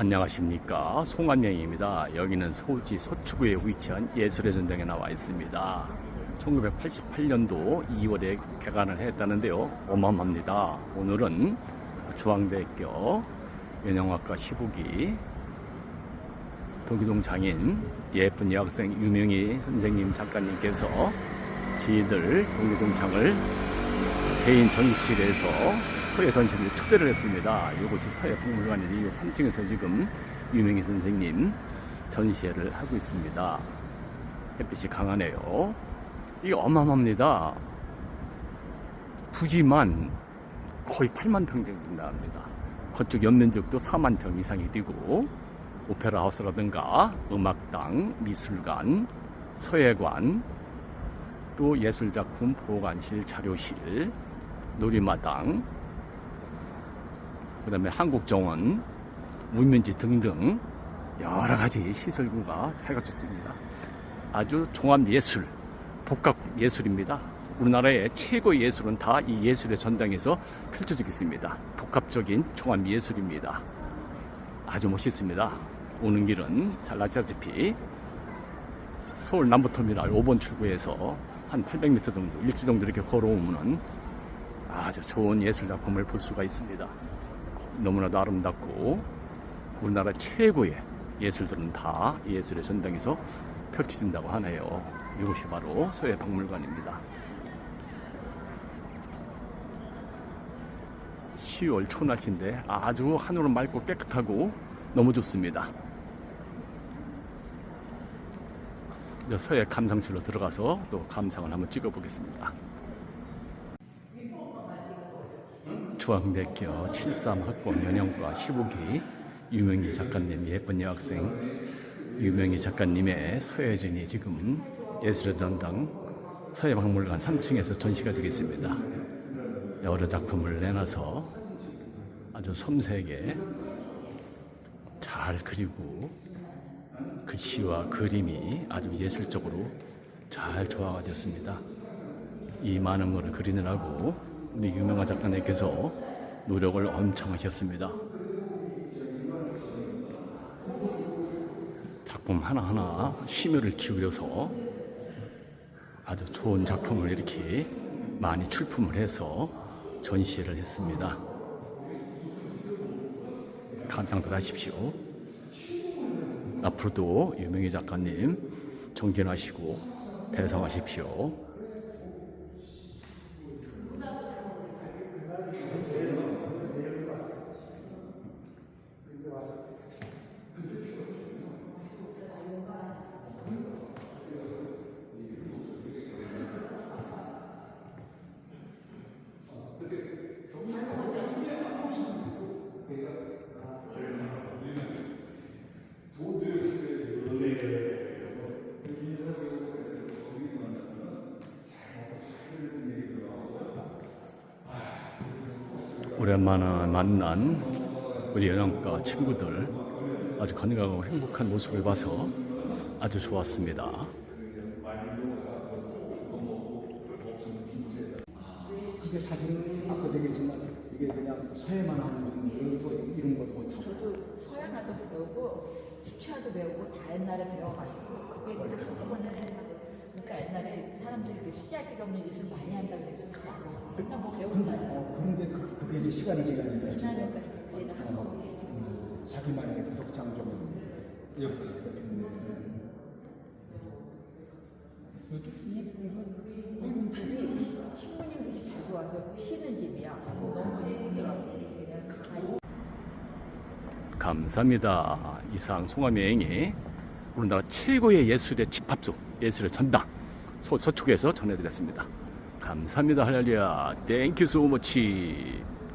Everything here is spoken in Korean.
안녕하십니까 송한명입니다. 여기는 서울시 서초구에 위치한 예술의 전당에 나와 있습니다. 1988년도 2월에 개관을 했다는데요. 어마어마합니다. 오늘은 중앙대학교 연영학과 15기 도기동 장인 예쁜 여학생 유명희 선생님 작가님께서 지들 동기동창을 개인 전시실에서 서예 전시를 초대를 했습니다. 이곳이 서예 박물관인데 이 3층에서 지금 유명희 선생님 전시회를 하고 있습니다. 햇빛이 강하네요. 이게 어마어마합니다. 부지만 거의 8만 평 정도 나옵니다. 건축 연면적도 4만 평 이상이 되고 오페라 하우스라든가 음악당, 미술관, 서예관, 또 예술작품 보관실, 자료실, 놀이마당, 그 다음에 한국정원, 문면지 등등 여러 가지 시설구가 해갖졌습니다. 아주 종합예술, 복합예술입니다. 우리나라의 최고 예술은 다 이 예술의 전당에서 펼쳐지고 있습니다. 복합적인 종합예술입니다. 아주 멋있습니다. 오는 길은 잘 아시다시피 서울 남부터미널 5번 출구에서 한 800m 정도, 일주 정도 이렇게 걸어오면은 아주 좋은 예술 작품을 볼 수가 있습니다. 너무나도 아름답고 우리나라 최고의 예술들은 다이 예술의 전당에서 펼쳐진다고 하네요. 이곳이 바로 서해 박물관입니다. 10월 초낮인데 아주 하늘은 맑고 깨끗하고 너무 좋습니다. 서해 감상실로 들어가서 또 감상을 한번 찍어보겠습니다. 중앙대학교 73학번 연영과 15기 유명희 작가님 예쁜 여학생 유명희 작가님의 서예진이 지금 예술의 전당 서해박물관 3층에서 전시가 되겠습니다. 여러 작품을 내놔서 아주 섬세하게 잘 그리고 글씨와 그림이 아주 예술적으로 잘 조화가 졌습니다. 이 많은 것을 그리느라고 우리 유명한 작가님께서 노력을 엄청 하셨습니다. 작품 하나하나 심혈을 기울여서 아주 좋은 작품을 이렇게 많이 출품을 해서 전시회를 했습니다. 감상들 하십시오. 앞으로도 유명희 작가님 정진하시고 대성하십시오. 오랜만에 만난 우리 연영과 친구들 아주 건강하고 행복한 모습을 봐서 아주 좋았습니다. 근데 사실 아까 얘기했지만 이게 그냥 서예만 하는 이런 거 이런 걸 못하고 저도 서양화도 배우고 수채화도 배우고 다 옛날에 배워가지고 그게 이제 한꺼번에 그러니까 옛날에 사람들이 그 쓰잘데기 없는 짓을 많이 한다 그랬거든요. 그냥 뭐 배운다. 어, 그런데 그, 그게 이제 시간이 지나니까 이제 한꺼번에 음, 자기만의 그 독창적인 여부터스가 되는 이- 이분 이분들이 신부님들이 자주 와서 쉬는 집이야. 너무 예쁘더라고. 그래서 그냥 가지고 감사합니다. 이상 송암 여행이 우리나라 최고의 예술의 집합소, 예술의 전당 서, 서초구에서 전해드렸습니다. 감사합니다. 할렐루야. 땡큐 소머치.